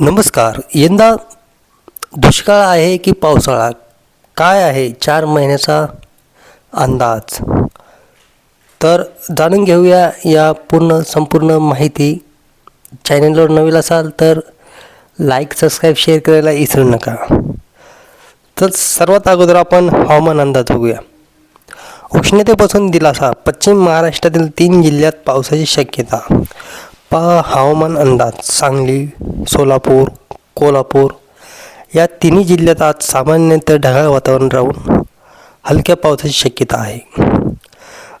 नमस्कार. यंदा दुष्काळ आहे की पावसाळा? काय आहे चार महिन्याचा अंदाज? तर जाणून घेऊया या पूर्ण संपूर्ण माहिती. चॅनलवर नवीन असाल तर लाईक सबस्क्राईब शेअर करायला विसरू नका. तर सर्वात अगोदर आपण हवामान अंदाज बघूया. उष्णतेपासून दिलासा पश्चिम महाराष्ट्रातील तीन जिल्ह्यात पावसाची शक्यता. पहा हवामान अंदाज सांगली सोलापूर कोल्हापूर या तिन्ही जिल्ह्यात आज सामान्यतः ढगाळ वातावरण राहून हलक्या पावसाची शक्यता आहे.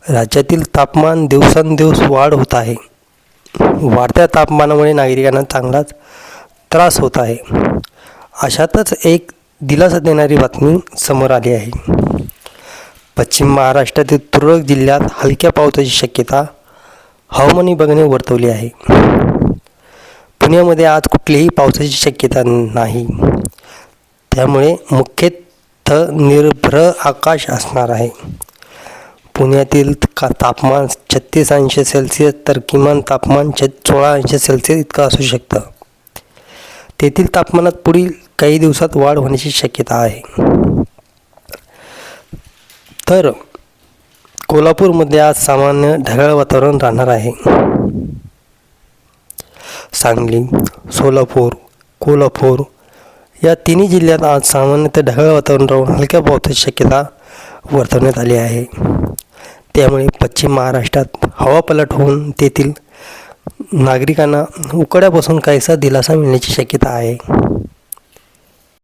राज्यातील तापमान दिवसेंदिवस वाढ होत आहे. वाढत्या तापमानामुळे नागरिकांना चांगलाच त्रास होत आहे. अशातच एक दिलासा देणारी बातमी समोर आली आहे. पश्चिम महाराष्ट्रातील तुरळक जिल्ह्यात हलक्या पावसाची शक्यता हवामान विभागाने वर्तवली आहे. पुण्यामध्ये आज कुठलीही पावसाची शक्यता नाही. त्यामुळे मुख्यतः निर्भ्र आकाश असणार आहे. पुण्यातील का तापमान छत्तीस अंश सेल्सिअस तर किमान तापमान छ सोळा अंश सेल्सिअस इतकं असू शकतं. तेथील तापमानात पुढील काही दिवसात वाढ होण्याची शक्यता आहे. तर कोल्हापूरमध्ये आज सामान्य ढगाळ वातावरण राहणार आहे. सांगली सोलापूर कोल्हापूर या तिन्ही जिल्ह्यात आज सामान्यतः ढगाळ वातावरण राहून हलक्या पावसाची शक्यता वर्तवण्यात आली आहे. त्यामुळे पश्चिम महाराष्ट्रात हवा पलट होऊन तेथील नागरिकांना उकड्यापासून काहीसा दिलासा मिळण्याची शक्यता आहे.